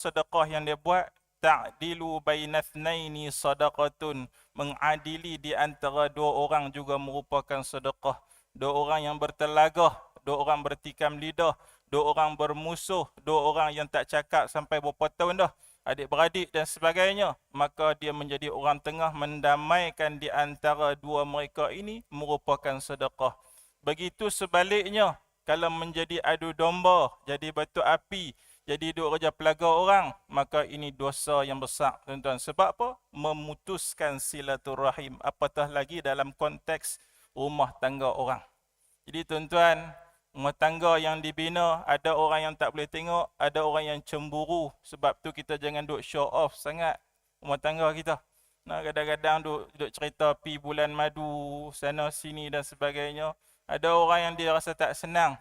sedekah yang dia buat ta'dilu bainathnaini sadaqatun mengadili di antara dua orang juga merupakan sedekah. Dua orang yang bertelagah dua orang bertikam lidah dua orang bermusuh dua orang yang tak cakap sampai berapa tahun dah. Adik-beradik dan sebagainya. Maka dia menjadi orang tengah mendamaikan di antara dua mereka ini merupakan sedekah. Begitu sebaliknya kalau menjadi adu domba jadi batu api jadi duk kerja pelaga orang, maka ini dosa yang besar, tuan-tuan. Sebab apa? Memutuskan silaturahim. Apatah lagi dalam konteks rumah tangga orang. Jadi tuan-tuan, rumah tangga yang dibina, ada orang yang tak boleh tengok, ada orang yang cemburu. Sebab tu kita jangan duk show off sangat rumah tangga kita. Nah, kadang-kadang duk, duk cerita pi bulan madu, sana sini dan sebagainya. Ada orang yang dia rasa tak senang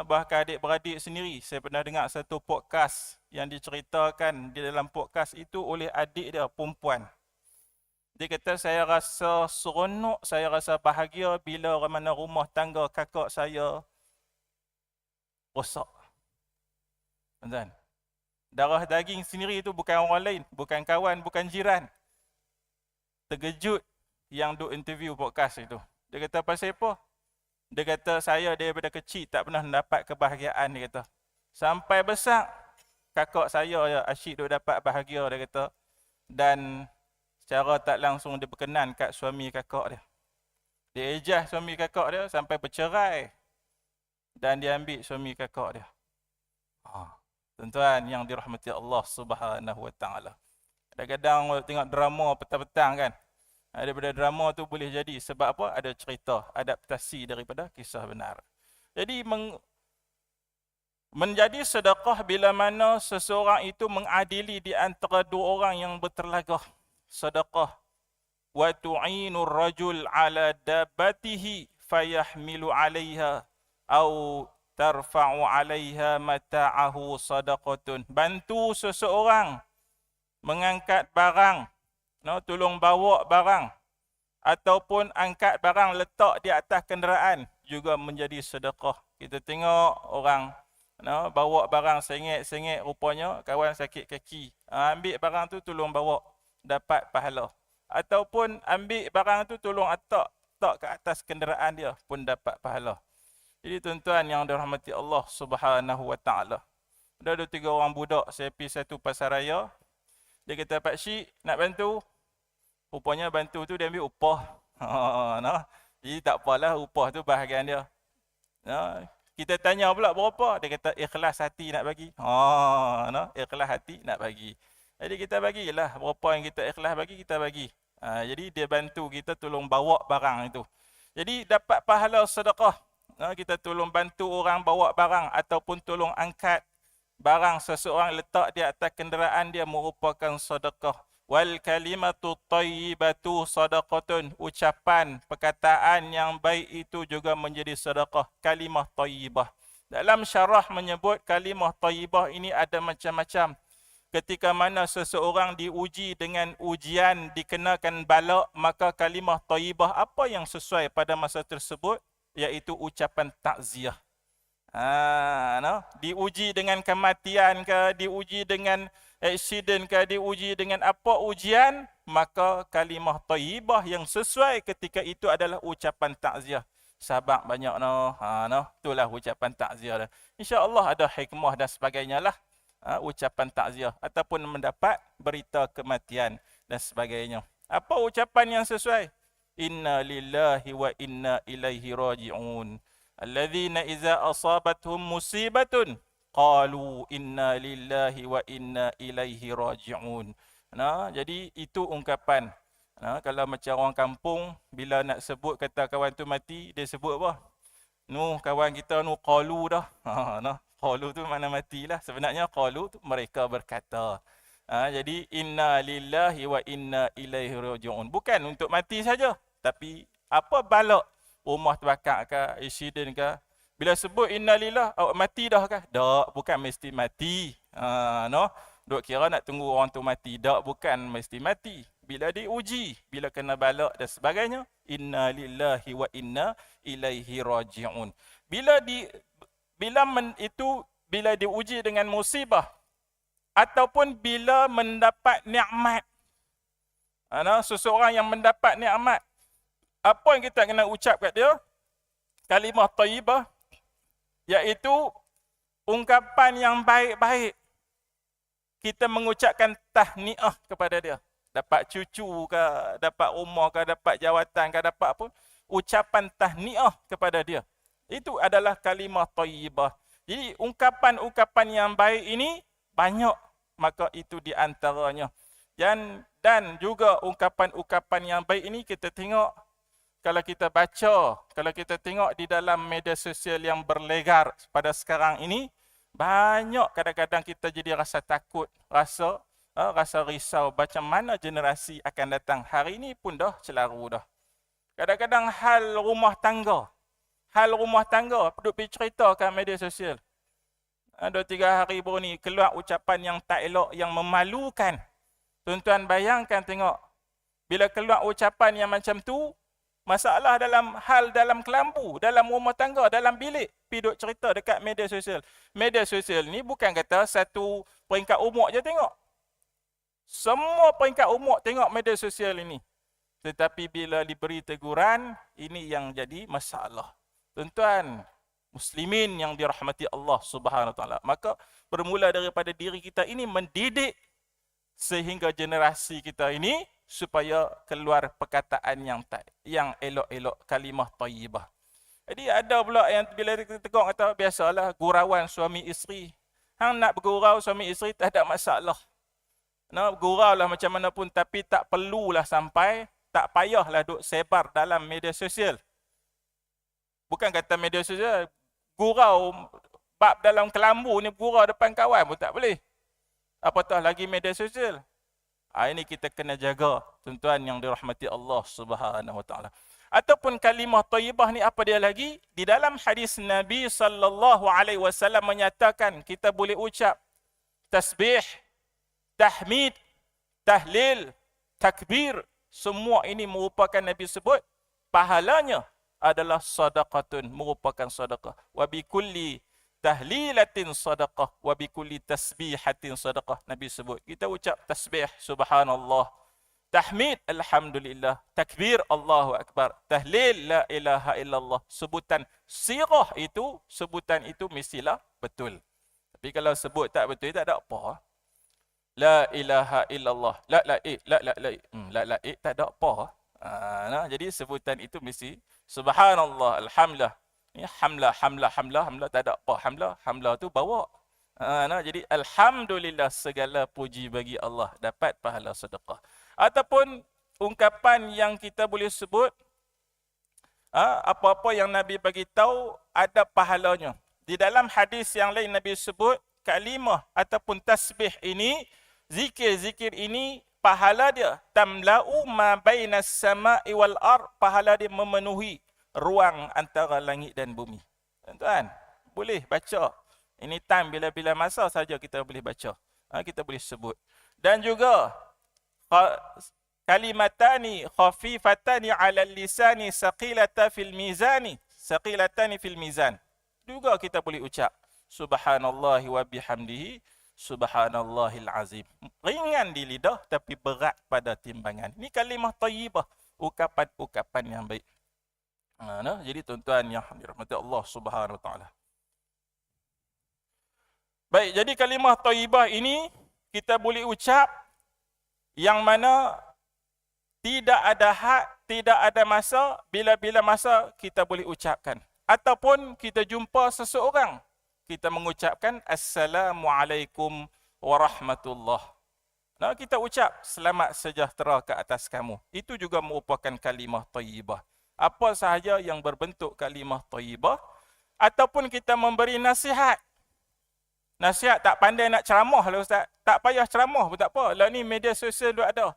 bahkan adik-beradik sendiri. Saya pernah dengar satu podcast yang diceritakan di dalam podcast itu oleh adik dia, perempuan. Dia kata, saya rasa seronok, saya rasa bahagia bila mana rumah tangga kakak saya rosak. Tuan-tuan, darah daging sendiri itu bukan orang lain, bukan kawan, bukan jiran. Terkejut yang duk interview podcast itu. Dia kata, pasal apa? Dia kata saya daripada kecil tak pernah mendapat kebahagiaan dia kata. Sampai besar kakak saya ya asyik duk dapat bahagia dia kata. Dan secara tak langsung dia berkenan kat suami kakak dia. Dia ejah suami kakak dia sampai bercerai. Dan dia ambil suami kakak dia. Ha. Tuan-tuan yang dirahmati Allah Subhanahu Wa Taala. Kadang-kadang tengok drama petang-petang kan. Daripada drama tu boleh jadi sebab apa? Ada cerita, adaptasi daripada kisah benar. Jadi meng, menjadi sedekah bila mana seseorang itu mengadili di antara dua orang yang berterlagah. Sedekah wa tu'inu rajul ala dabatihi fayahmilu 'alayha au tarfa'u 'alayha mata'ahu sadaqatun. Bantu seseorang mengangkat barang no, tolong bawa barang ataupun angkat barang letak di atas kenderaan juga menjadi sedekah. Kita tengok orang no, bawa barang sengit-sengit rupanya kawan sakit kaki. Ha, ambil barang tu tolong bawa dapat pahala. Ataupun ambil barang tu tolong atak tak ke atas kenderaan dia pun dapat pahala. Jadi tuan-tuan yang dirahmati Allah Subhanahu Wa Taala. Ada dua tiga orang budak saya pergi satu pasar raya. Dia kata Pak Syik nak bantu rupanya bantu tu dia ambil upah. Ha, nah. Jadi tak apalah upah tu bahagian dia. Nah. Kita tanya pula berapa? Dia kata ikhlas hati nak bagi. Ha, nah. ikhlas hati nak bagi. Jadi kita bagilah berapa yang kita ikhlas bagi kita bagi. Ha, jadi dia bantu kita tolong bawa barang itu. Jadi dapat pahala sedekah. Nah, kita tolong bantu orang bawa barang ataupun tolong angkat barang seseorang letak di atas kenderaan dia merupakan sedekah wal kalimatu tayyibatu sadaqatun. Ucapan perkataan yang baik itu juga menjadi sedekah kalimah tayyibah. Dalam syarah menyebut kalimah tayyibah ini ada macam-macam. Ketika mana seseorang diuji dengan ujian dikenakan balak maka kalimah tayyibah apa yang sesuai pada masa tersebut? Iaitu ucapan takziah. Ha, no? Diuji dengan kematian ke, diuji dengan accident ke diuji dengan apa ujian maka kalimah thayyibah yang sesuai ketika itu adalah ucapan takziah. Sahabat banyak no? Ha no? Itulah ucapan takziah insyaallah ada hikmah dan sebagainya lah. Ha, ucapan takziah ataupun mendapat berita kematian dan sebagainya. Apa ucapan yang sesuai? Inna lillahi wa inna ilaihi rajiun. Alladhina idza asabatuhum musibatun qalu inna lillahi wa inna ilaihi raji'un. Nah, jadi itu ungkapan. Nah, kalau macam orang kampung bila nak sebut kata kawan tu mati, dia sebut apa? Nu kawan kita nu qalu dah. Ha, nah, qalu tu mana matilah. Sebenarnya qalu tu mereka berkata. Ha, jadi inna lillahi wa inna ilaihi raji'un. Bukan untuk mati saja, tapi apa balak rumah terbakar ke, insiden ke, bila sebut innalillah, awak mati dah kah? Tak, bukan mesti mati. Ha, no? Duk kira nak tunggu orang tu mati. Tak, bukan mesti mati. Bila diuji, bila kena balak dan sebagainya, innalillahi wa inna ilaihi raji'un. Bila di bila men, itu bila diuji dengan musibah, ataupun bila mendapat nikmat. Ana seseorang yang mendapat nikmat. Apa yang kita kena ucap kat dia? Kalimah thayyibah iaitu ungkapan yang baik-baik. Kita mengucapkan tahniah kepada dia. Dapat cucu ke, dapat rumah ke, dapat jawatan ke, dapat apa? Ucapan tahniah kepada dia. Itu adalah kalimah thayyibah. Jadi ungkapan-ungkapan yang baik ini banyak maka itu di antaranya. Dan dan juga ungkapan-ungkapan yang baik ini kita tengok kalau kita baca, kalau kita tengok di dalam media sosial yang berlegar pada sekarang ini, banyak kadang-kadang kita jadi rasa takut, rasa uh, rasa risau macam mana generasi akan datang. Hari ini pun dah celaru dah. Kadang-kadang hal rumah tangga, hal rumah tangga duduk pergi cerita kat media sosial. Ada tiga hari baru ni keluar ucapan yang tak elok, yang memalukan. Tuan-tuan bayangkan tengok. Bila keluar ucapan yang macam tu, masalah dalam hal dalam kelambu, dalam rumah tangga, dalam bilik. Pergi duduk cerita dekat media sosial. Media sosial ni bukan kata satu peringkat umur je tengok. Semua peringkat umur tengok media sosial ini. Tetapi bila diberi teguran, ini yang jadi masalah. Tuan-tuan, muslimin yang dirahmati Allah Subhanahu taala. Maka bermula daripada diri kita ini mendidik sehingga generasi kita ini supaya keluar perkataan yang tak yang elok-elok kalimah thayyibah. Jadi ada pula yang bila kita tengok kata biasalah gurauan suami isteri. Hang nak bergurau suami isteri tak ada masalah. Nak bergurau lah macam mana pun tapi tak perlulah sampai tak payahlah duk sebar dalam media sosial. Bukan kata media sosial, gurau bab dalam kelambu ni gurau depan kawan pun tak boleh. Apatah lagi media sosial. Ha, ini kita kena jaga tuan-tuan yang dirahmati Allah Subhanahu Wa Taala. Ataupun kalimah thayyibah ni apa dia lagi? Di dalam hadis Nabi sallallahu alaihi wasallam menyatakan kita boleh ucap tasbih, tahmid, tahlil, takbir, semua ini merupakan Nabi sebut pahalanya adalah sadaqatun merupakan sedekah wa bi kulli tahlilatin sadaqah wa bi kulli tasbihatin sadaqah. Nabi sebut kita ucap tasbih subhanallah. Tahmid alhamdulillah. Takbir Allahu akbar. Tahlil la ilaha illallah. Sebutan sirah itu sebutan itu mestilah betul. Tapi kalau sebut tak betul tak ada apa. La ilaha illallah. La la eh la la la hmm, la la eh tak ada apa. Ha, nah, jadi sebutan itu mesti Subhanallah, Alhamdulillah. Ini hamlah, hamlah, hamlah, hamlah. Tak ada apa hamlah. Hamlah tu bawa. Ha, nah, jadi Alhamdulillah segala puji bagi Allah. Dapat pahala sedekah. Ataupun ungkapan yang kita boleh sebut. Ha, apa-apa yang Nabi bagi tahu ada pahalanya. Di dalam hadis yang lain Nabi sebut. Kalimah ataupun tasbih ini. Zikir-zikir ini pahala dia tamla'u ma bainas sama'i wal ar pahala dia memenuhi ruang antara langit dan bumi tuan-tuan boleh baca ini time bila-bila masa saja kita boleh baca ha, kita boleh sebut dan juga kalimatani khafifatani 'ala lisani saqilata fil mizani saqilatani fil mizan juga kita boleh ucap subhanallahi wa bihamdihi Subhanallahil azim. Ringan di lidah tapi berat pada timbangan. Ini kalimah tayyibah. Ukapan-ukapan yang baik. Ha, nah, jadi tuan-tuan yang dirahmati Allah Subhanahu wa taala. Baik, jadi kalimah tayyibah ini kita boleh ucap yang mana tidak ada hak, tidak ada masa, bila-bila masa kita boleh ucapkan. Ataupun kita jumpa seseorang kita mengucapkan Assalamualaikum warahmatullah. Nah, kita ucap selamat sejahtera ke atas kamu. Itu juga merupakan kalimah tayyibah. Apa sahaja yang berbentuk kalimah tayyibah. Ataupun kita memberi nasihat. Nasihat tak pandai nak ceramah lah Ustaz. Tak payah ceramah pun tak apa. Lah ni media sosial tu ada.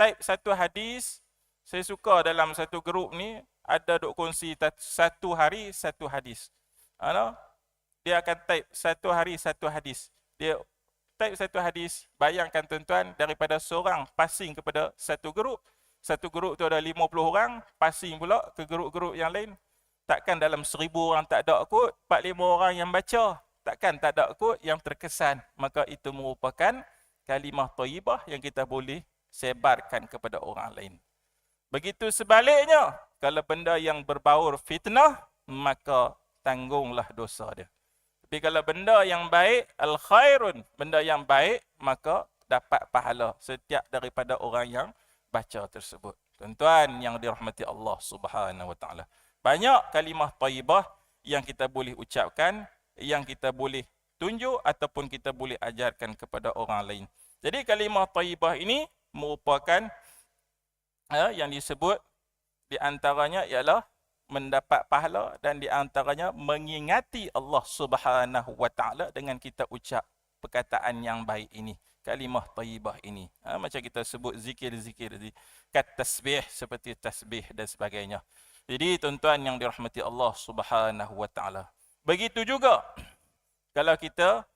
Type satu hadis. Saya suka dalam satu grup ni. Ada duk kongsi satu hari satu hadis. Ano? dia akan type satu hari satu hadis. Dia type satu hadis, bayangkan tuan-tuan daripada seorang passing kepada satu grup. Satu grup tu ada 50 orang, passing pula ke grup-grup yang lain. Takkan dalam seribu orang tak ada kot, 4-5 orang yang baca. takkan tak ada kot yang terkesan. Maka itu merupakan kalimah tayyibah yang kita boleh sebarkan kepada orang lain. Begitu sebaliknya, kalau benda yang berbaur fitnah, maka tanggunglah dosa dia. Tapi kalau benda yang baik, al-khairun, benda yang baik, maka dapat pahala setiap daripada orang yang baca tersebut. Tuan-tuan yang dirahmati Allah Subhanahu wa taala. Banyak kalimah tayyibah yang kita boleh ucapkan, yang kita boleh tunjuk ataupun kita boleh ajarkan kepada orang lain. Jadi kalimah tayyibah ini merupakan ya, yang disebut di antaranya ialah mendapat pahala dan di antaranya mengingati Allah Subhanahu wa taala dengan kita ucap perkataan yang baik ini kalimah tayyibah ini. Ha, macam kita sebut zikir-zikir di kat tasbih seperti tasbih dan sebagainya. Jadi tuan-tuan yang dirahmati Allah Subhanahu wa taala. Begitu juga kalau kita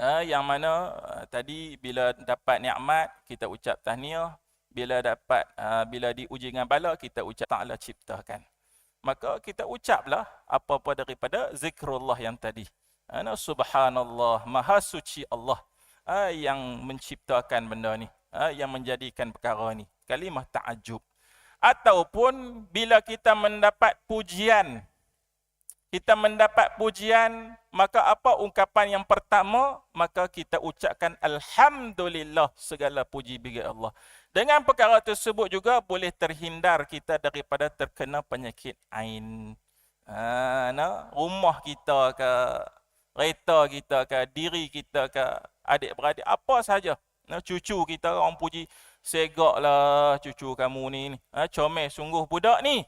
ha, yang mana ha, tadi bila dapat nikmat kita ucap tahniah. Bila dapat uh, bila diuji dengan bala kita ucap taala ciptakan. Maka kita ucaplah apa-apa daripada zikrullah yang tadi. Ana subhanallah maha suci Allah uh, yang menciptakan benda ni uh, yang menjadikan perkara ni kalimah ta'ajub ataupun bila kita mendapat pujian kita mendapat pujian, maka apa ungkapan yang pertama? Maka kita ucapkan Alhamdulillah segala puji bagi Allah. Dengan perkara tersebut juga boleh terhindar kita daripada terkena penyakit ain. Ha, nah, rumah kita ke, kereta kita ke, diri kita ke, adik-beradik, apa saja. Nah, cucu kita orang puji, segaklah cucu kamu ni. Ha, comel sungguh budak ni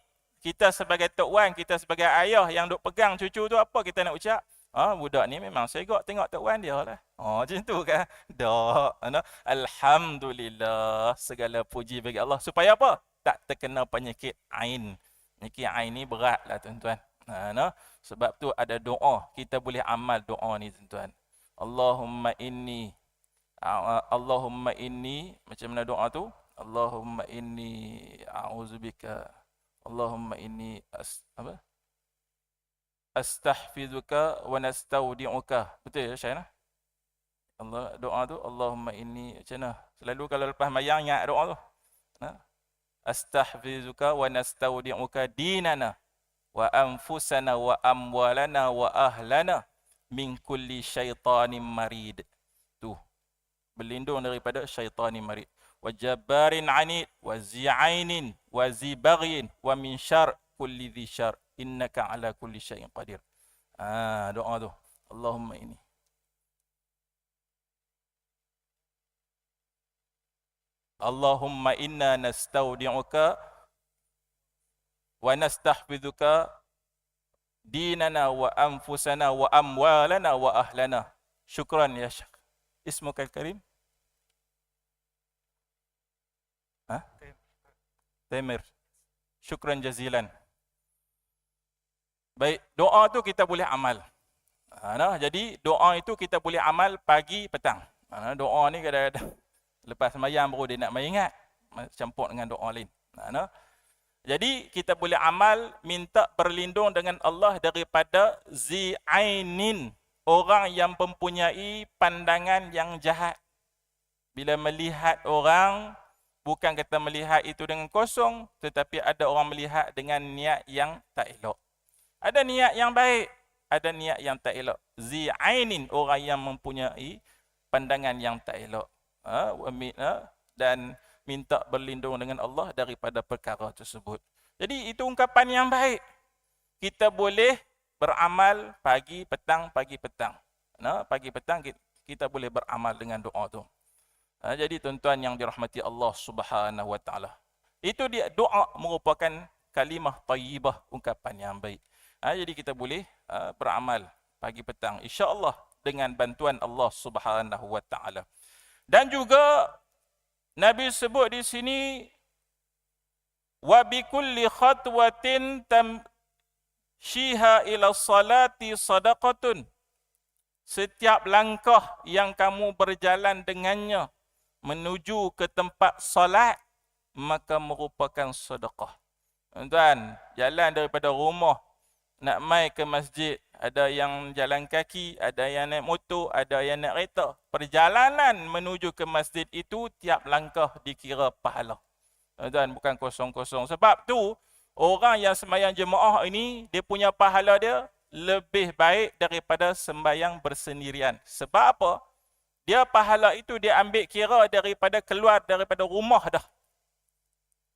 kita sebagai tok wan, kita sebagai ayah yang duk pegang cucu tu apa kita nak ucap? Ah, budak ni memang segak tengok tok wan dia lah. Oh, macam tu kan? Dak. Ana alhamdulillah segala puji bagi Allah supaya apa? Tak terkena penyakit ain. Penyakit ain ni beratlah tuan-tuan. Ana sebab tu ada doa, kita boleh amal doa ni tuan-tuan. Allahumma inni Allahumma inni macam mana doa tu? Allahumma inni a'udzubika Allahumma inni as, apa? Astahfizuka wa nastaudi'uka. Betul ya Syahina? Allah doa tu Allahumma inni macam mana? Selalu kalau lepas mayang ingat doa tu. Ha? Astahfizuka wa nastaudi'uka dinana wa anfusana wa amwalana wa ahlana min kulli syaitanin marid. Tu. Berlindung daripada syaitanin marid wa jabbarin anid wa zi'ainin wa zibaghin wa min syar kulli dhi syar innaka ala kulli syai'in qadir. Ah doa tu. Allahumma ini. Allahumma inna nastaudi'uka wa nastahfidhuka dinana wa anfusana wa amwalana wa ahlana. Syukran ya Syekh. Ismuka al-Karim. Ha? Temir. Syukran jazilan. Baik, doa tu kita boleh amal. Ha, nah, jadi doa itu kita boleh amal pagi petang. Ha, nah, doa ni kadang-kadang lepas semayang baru dia nak mengingat campur dengan doa lain. Ha, nah. Jadi kita boleh amal minta perlindung dengan Allah daripada zi'ainin orang yang mempunyai pandangan yang jahat. Bila melihat orang bukan kata melihat itu dengan kosong tetapi ada orang melihat dengan niat yang tak elok. Ada niat yang baik ada niat yang tak elok. Zi ainin orang yang mempunyai pandangan yang tak elok. Ha, ha, dan minta berlindung dengan Allah daripada perkara tersebut jadi itu ungkapan yang baik kita boleh beramal pagi petang pagi petang nah pagi petang kita boleh beramal dengan doa tu jadi tuan-tuan yang dirahmati Allah Subhanahu Wa Taala. Itu dia doa merupakan kalimah tayyibah ungkapan yang baik. Jadi kita boleh ha, beramal pagi petang insya-Allah dengan bantuan Allah Subhanahu Wa Taala. Dan juga Nabi sebut di sini wa bi kulli khatwatin tam ila salati sadaqatun setiap langkah yang kamu berjalan dengannya menuju ke tempat solat maka merupakan sedekah. Tuan, jalan daripada rumah nak mai ke masjid, ada yang jalan kaki, ada yang naik motor, ada yang naik kereta. Perjalanan menuju ke masjid itu tiap langkah dikira pahala. Dan bukan kosong-kosong. Sebab tu orang yang sembahyang jemaah ini dia punya pahala dia lebih baik daripada sembahyang bersendirian. Sebab apa? Dia pahala itu dia ambil kira daripada keluar daripada rumah dah.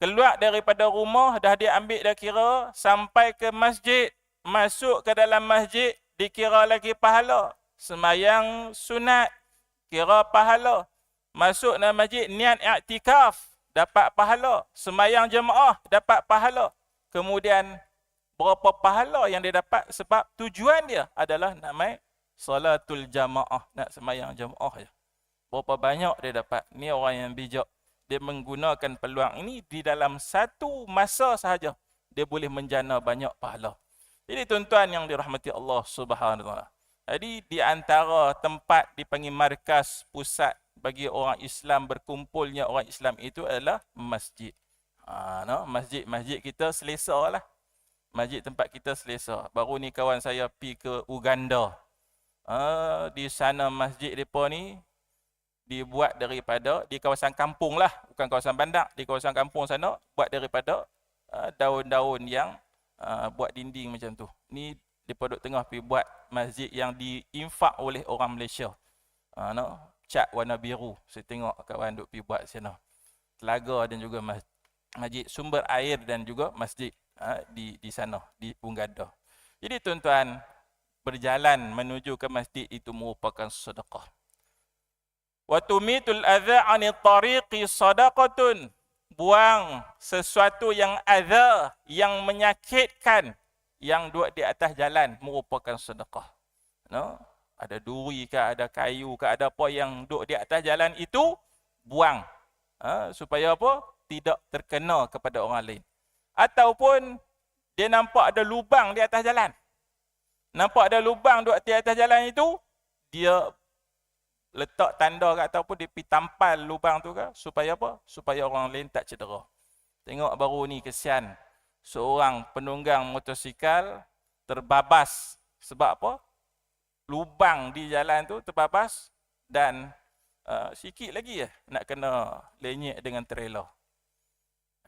Keluar daripada rumah dah dia ambil dah kira sampai ke masjid masuk ke dalam masjid dikira lagi pahala. Semayang sunat kira pahala. Masuk dalam masjid niat i'tikaf dapat pahala. Semayang jemaah dapat pahala. Kemudian berapa pahala yang dia dapat sebab tujuan dia adalah nak mai salatul jamaah, nak semayang jemaah je. Berapa banyak dia dapat. Ni orang yang bijak. Dia menggunakan peluang ini di dalam satu masa sahaja. Dia boleh menjana banyak pahala. Jadi tuan-tuan yang dirahmati Allah Subhanahu Wa Jadi di antara tempat dipanggil markas pusat bagi orang Islam berkumpulnya orang Islam itu adalah masjid. Ha, no? Masjid-masjid kita selesa lah. Masjid tempat kita selesa. Baru ni kawan saya pergi ke Uganda. Ha, di sana masjid mereka ni dibuat daripada di kawasan kampung lah. Bukan kawasan bandar. Di kawasan kampung sana buat daripada uh, daun-daun yang Ah, buat dinding macam tu. Ni di Pondok Tengah pergi buat masjid yang diinfak oleh orang Malaysia. Uh, no? Cat warna biru. Saya tengok kawan duk pergi buat sana. Telaga dan juga masjid sumber air dan juga masjid uh, di di sana di Unggada. Jadi tuan-tuan berjalan menuju ke masjid itu merupakan sedekah. Wa tumitul adza 'ani tariqi sadaqatun buang sesuatu yang ada yang menyakitkan yang duduk di atas jalan merupakan sedekah. No? Ada duri ke, ada kayu ke, ada apa yang duduk di atas jalan itu buang. Ha? supaya apa? Tidak terkena kepada orang lain. Ataupun dia nampak ada lubang di atas jalan. Nampak ada lubang duduk di atas jalan itu, dia letak tanda ke ataupun dia pergi tampal lubang tu ke supaya apa? Supaya orang lain tak cedera. Tengok baru ni kesian seorang penunggang motosikal terbabas sebab apa? Lubang di jalan tu terbabas dan uh, sikit lagi ya nak kena lenyek dengan trailer.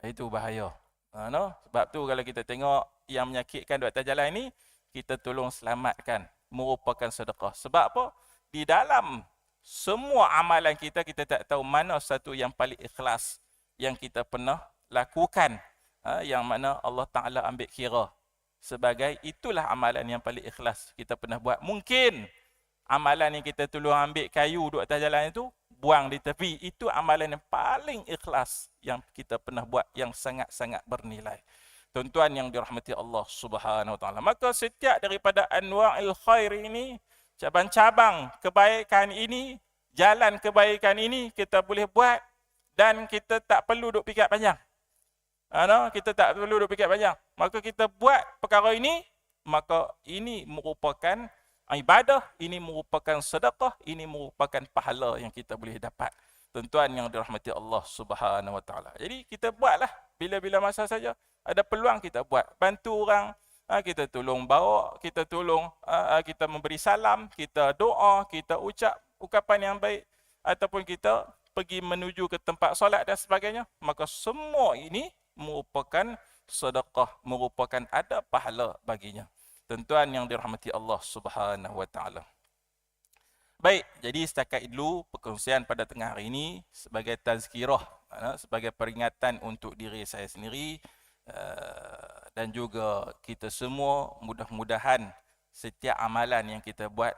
Itu bahaya. Uh, no? Sebab tu kalau kita tengok yang menyakitkan di atas jalan ni, kita tolong selamatkan. Merupakan sedekah. Sebab apa? Di dalam semua amalan kita kita tak tahu mana satu yang paling ikhlas yang kita pernah lakukan. Ha, yang mana Allah Taala ambil kira. Sebagai itulah amalan yang paling ikhlas kita pernah buat. Mungkin amalan yang kita tolong ambil kayu duduk atas jalan itu buang di tepi. Itu amalan yang paling ikhlas yang kita pernah buat yang sangat-sangat bernilai. Tuan-tuan yang dirahmati Allah Subhanahu Wa Taala. Maka setiap daripada anwa'il khair ini cabang-cabang kebaikan ini, jalan kebaikan ini kita boleh buat dan kita tak perlu duk fikir panjang. Ano, kita tak perlu duk fikir panjang. Maka kita buat perkara ini, maka ini merupakan ibadah, ini merupakan sedekah, ini merupakan pahala yang kita boleh dapat. Tuan-tuan yang dirahmati Allah Subhanahu Wa Taala. Jadi kita buatlah bila-bila masa saja ada peluang kita buat. Bantu orang kita tolong bawa, kita tolong ha, kita memberi salam, kita doa, kita ucap ucapan yang baik ataupun kita pergi menuju ke tempat solat dan sebagainya, maka semua ini merupakan sedekah, merupakan ada pahala baginya. Tentuan yang dirahmati Allah Subhanahu wa taala. Baik, jadi setakat itu perkongsian pada tengah hari ini sebagai tazkirah, sebagai peringatan untuk diri saya sendiri Eh, dan juga kita semua mudah-mudahan setiap amalan yang kita buat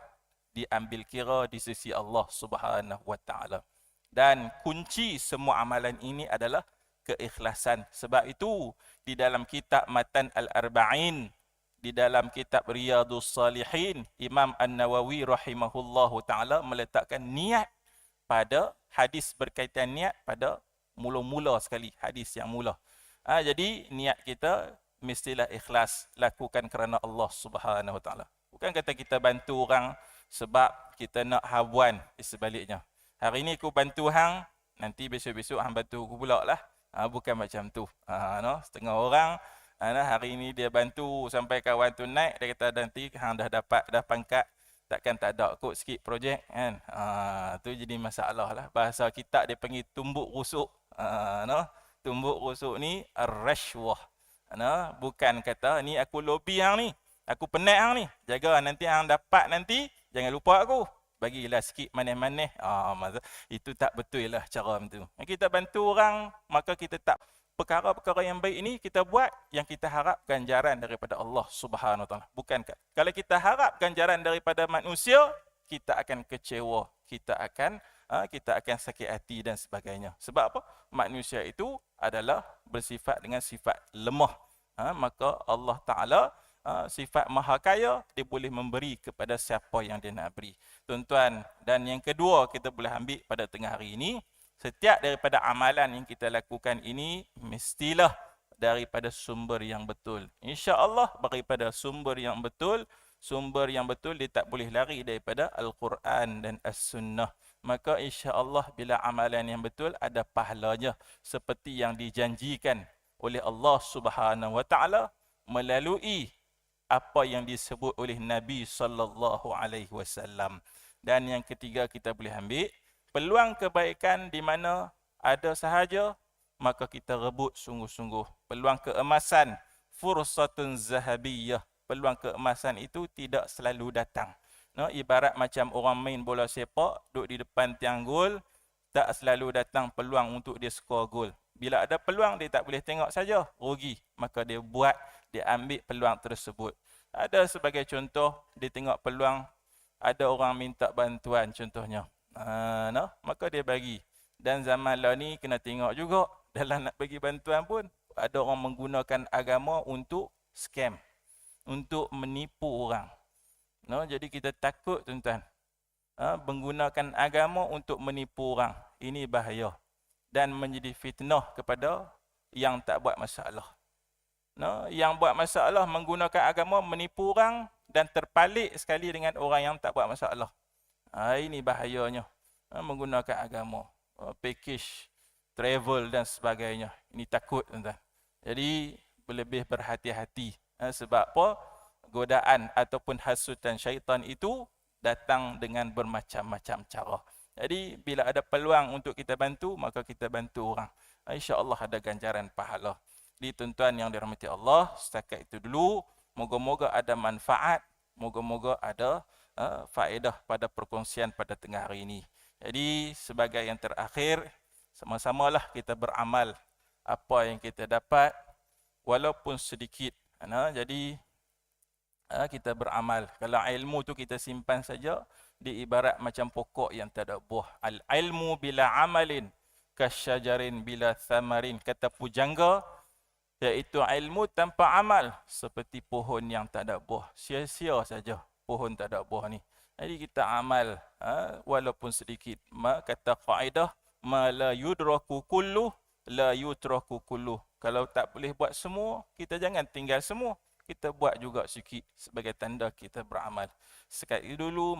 diambil kira di sisi Allah Subhanahu wa taala. Dan kunci semua amalan ini adalah keikhlasan. Sebab itu di dalam kitab Matan Al-Arba'in di dalam kitab Riyadhus Salihin Imam An-Nawawi rahimahullahu taala meletakkan niat pada hadis berkaitan niat pada mula-mula sekali hadis yang mula. Ha, jadi niat kita mestilah ikhlas lakukan kerana Allah Subhanahu taala. Bukan kata kita bantu orang sebab kita nak habuan sebaliknya. Hari ini aku bantu hang, nanti besok-besok hang bantu aku pula lah. Ha, bukan macam tu. Ha, no? Setengah orang Ha, hari ini dia bantu sampai kawan tu naik, dia kata nanti hang dah dapat dah pangkat, takkan tak ada kot sikit projek kan. Ha, tu jadi masalah lah. Bahasa kita dia panggil tumbuk rusuk. Ha, no? Tumbuk rusuk ni rashwah. No? Bukan kata ni aku lobby hang ni. Aku penat hang ni. Jaga nanti hang dapat nanti, jangan lupa aku. Bagilah sikit manis-manis. Ah, itu tak betul lah cara tu. Kita bantu orang, maka kita tak perkara-perkara yang baik ini kita buat yang kita harap ganjaran daripada Allah Subhanahu Taala. Bukan kalau kita harap ganjaran daripada manusia, kita akan kecewa, kita akan ha, kita akan sakit hati dan sebagainya. Sebab apa? Manusia itu adalah bersifat dengan sifat lemah. Ha, maka Allah Taala ha, sifat maha kaya, dia boleh memberi kepada siapa yang dia nak beri. Tuan-tuan, dan yang kedua kita boleh ambil pada tengah hari ini, setiap daripada amalan yang kita lakukan ini mestilah daripada sumber yang betul. Insya-Allah daripada sumber yang betul, sumber yang betul dia tak boleh lari daripada Al-Quran dan As-Sunnah. Maka insya-Allah bila amalan yang betul ada pahalanya seperti yang dijanjikan oleh Allah Subhanahu wa taala melalui apa yang disebut oleh Nabi sallallahu alaihi wasallam. Dan yang ketiga kita boleh ambil peluang kebaikan di mana ada sahaja maka kita rebut sungguh-sungguh. Peluang keemasan fursatun zahabiyah peluang keemasan itu tidak selalu datang no ibarat macam orang main bola sepak duduk di depan tiang gol tak selalu datang peluang untuk dia skor gol bila ada peluang dia tak boleh tengok saja rugi maka dia buat dia ambil peluang tersebut ada sebagai contoh dia tengok peluang ada orang minta bantuan contohnya Uh, no? Maka dia bagi. Dan zaman lah ni kena tengok juga dalam nak bagi bantuan pun ada orang menggunakan agama untuk scam. Untuk menipu orang. No? Jadi kita takut tuan-tuan. Uh, menggunakan agama untuk menipu orang. Ini bahaya. Dan menjadi fitnah kepada yang tak buat masalah. No? Yang buat masalah menggunakan agama menipu orang dan terpalik sekali dengan orang yang tak buat masalah. Ha, ini bahayanya ha, menggunakan agama, ha, package, travel dan sebagainya. Ini takut tuan-tuan. Jadi lebih berhati-hati. Ha, sebab apa? Godaan ataupun hasutan syaitan itu datang dengan bermacam-macam cara. Jadi bila ada peluang untuk kita bantu, maka kita bantu orang. Ha, InsyaAllah ada ganjaran pahala. Jadi tuan-tuan yang dirahmati Allah, setakat itu dulu. Moga-moga ada manfaat. Moga-moga ada uh, faedah pada perkongsian pada tengah hari ini. Jadi sebagai yang terakhir, sama-samalah kita beramal apa yang kita dapat walaupun sedikit. Nah, jadi kita beramal. Kalau ilmu tu kita simpan saja, di ibarat macam pokok yang tak ada buah. Al ilmu bila amalin kasyajarin bila thamarin kata pujangga iaitu ilmu tanpa amal seperti pohon yang tak ada buah. Sia-sia saja pohon tak ada buah ni. Jadi kita amal ha, walaupun sedikit. Ma kata kaedah ma la yudraku kullu la yutraku kullu. Kalau tak boleh buat semua, kita jangan tinggal semua. Kita buat juga sikit sebagai tanda kita beramal. Sekali dulu